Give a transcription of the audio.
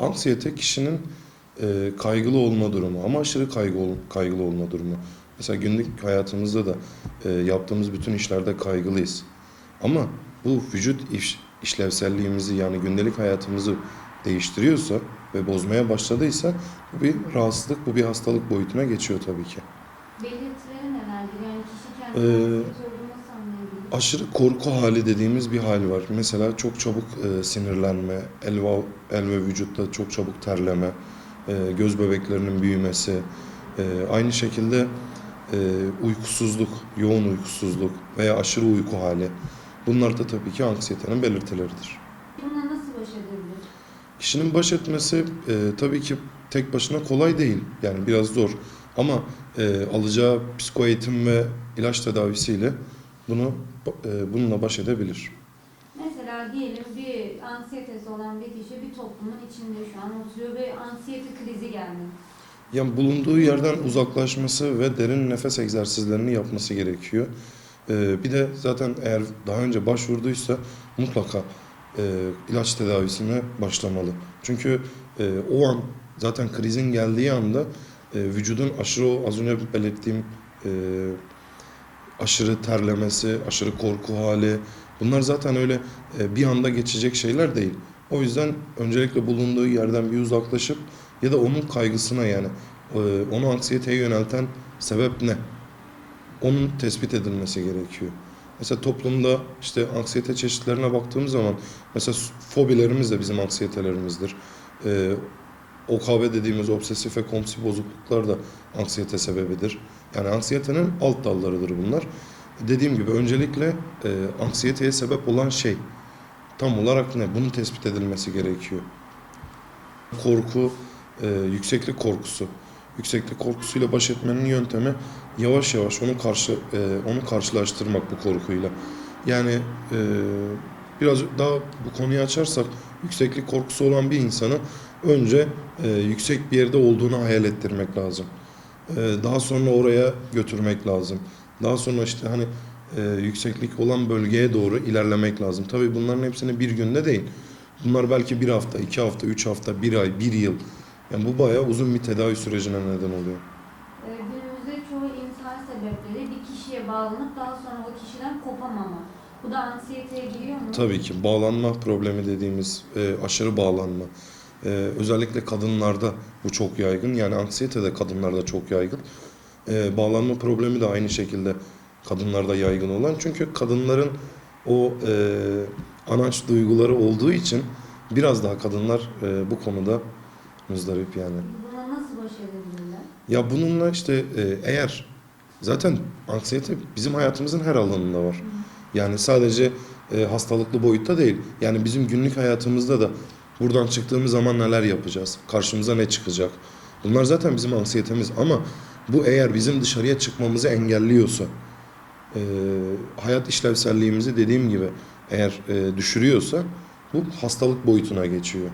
Anksiyete kişinin e, kaygılı olma durumu ama aşırı kaygı ol- kaygılı olma durumu. Mesela günlük hayatımızda da e, yaptığımız bütün işlerde kaygılıyız. Ama bu vücut iş, işlevselliğimizi yani gündelik hayatımızı değiştiriyorsa ve bozmaya başladıysa bu bir rahatsızlık, bu bir hastalık boyutuna geçiyor tabii ki. Belirtileri nelerdir? Yani kişi kendini Ee, anksiyete olduğunu nasıl anlayabilir? Aşırı korku hali dediğimiz bir hal var. Mesela çok çabuk e, sinirlenme, el ve, el ve vücutta çok çabuk terleme, e, göz bebeklerinin büyümesi, e, aynı şekilde e, uykusuzluk, yoğun uykusuzluk veya aşırı uyku hali. Bunlar da tabii ki anksiyetenin belirtileridir. Bununla nasıl baş edebilir? Kişinin baş etmesi e, tabii ki tek başına kolay değil. Yani biraz zor. Ama e, alacağı psikoeğitim ve ilaç tedavisiyle bunu e, bununla baş edebilir. Mesela diyelim bir anksiyetesi olan bir kişi bir toplumun içinde şu an oturuyor ve anksiyete krizi geldi. Yani bulunduğu yerden uzaklaşması ve derin nefes egzersizlerini yapması gerekiyor. E, bir de zaten eğer daha önce başvurduysa mutlaka e, ilaç tedavisine başlamalı. Çünkü e, o an zaten krizin geldiği anda e, vücudun aşırı az önce belirttiğim e, aşırı terlemesi, aşırı korku hali bunlar zaten öyle e, bir anda geçecek şeyler değil. O yüzden öncelikle bulunduğu yerden bir uzaklaşıp ya da onun kaygısına yani e, onu anksiyeteye yönelten sebep ne? Onun tespit edilmesi gerekiyor. Mesela toplumda işte anksiyete çeşitlerine baktığımız zaman mesela fobilerimiz de bizim anksiyetelerimizdir. Ee, OKB dediğimiz obsesif ve kompulsif bozukluklar da anksiyete sebebidir. Yani anksiyetenin alt dallarıdır bunlar. Dediğim gibi öncelikle e, anksiyeteye sebep olan şey tam olarak ne? Bunun tespit edilmesi gerekiyor. Korku, e, yükseklik korkusu. Yükseklik korkusuyla baş etmenin yöntemi yavaş yavaş onu karşı e, onu karşılaştırmak bu korkuyla. Yani e, biraz daha bu konuyu açarsak yükseklik korkusu olan bir insanı önce e, yüksek bir yerde olduğunu hayal ettirmek lazım. E, daha sonra oraya götürmek lazım. Daha sonra işte hani e, yükseklik olan bölgeye doğru ilerlemek lazım. Tabii bunların hepsini bir günde değil. Bunlar belki bir hafta, iki hafta, üç hafta, bir ay, bir yıl. Yani bu bayağı uzun bir tedavi sürecine neden oluyor. Ee, günümüzde çoğu intihar sebepleri bir kişiye bağlanıp daha sonra o kişiden kopamama. Bu da anksiyeteye giriyor mu? Tabii ki bağlanma problemi dediğimiz e, aşırı bağlanma. E, özellikle kadınlarda bu çok yaygın. Yani anksiyete de kadınlarda çok yaygın. E, bağlanma problemi de aynı şekilde kadınlarda yaygın olan. Çünkü kadınların o e, anaç duyguları olduğu için biraz daha kadınlar e, bu konuda muzdarip yani. Buna nasıl baş edebilirler? Ya bununla işte e, eğer zaten anksiyete bizim hayatımızın her alanında var. Yani sadece e, hastalıklı boyutta değil. Yani bizim günlük hayatımızda da buradan çıktığımız zaman neler yapacağız? Karşımıza ne çıkacak? Bunlar zaten bizim anksiyetemiz ama bu eğer bizim dışarıya çıkmamızı engelliyorsa, e, hayat işlevselliğimizi dediğim gibi eğer e, düşürüyorsa bu hastalık boyutuna geçiyor.